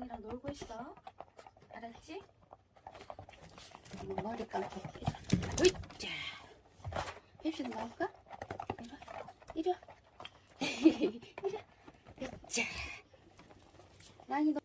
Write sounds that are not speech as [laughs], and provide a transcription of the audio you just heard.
랑이랑 놀고 있어. 알았지? 머리 감고. 으이자. 힙시도 나올까? 이리 와. 이리 와. [laughs] 이리 와. 자. 랑이도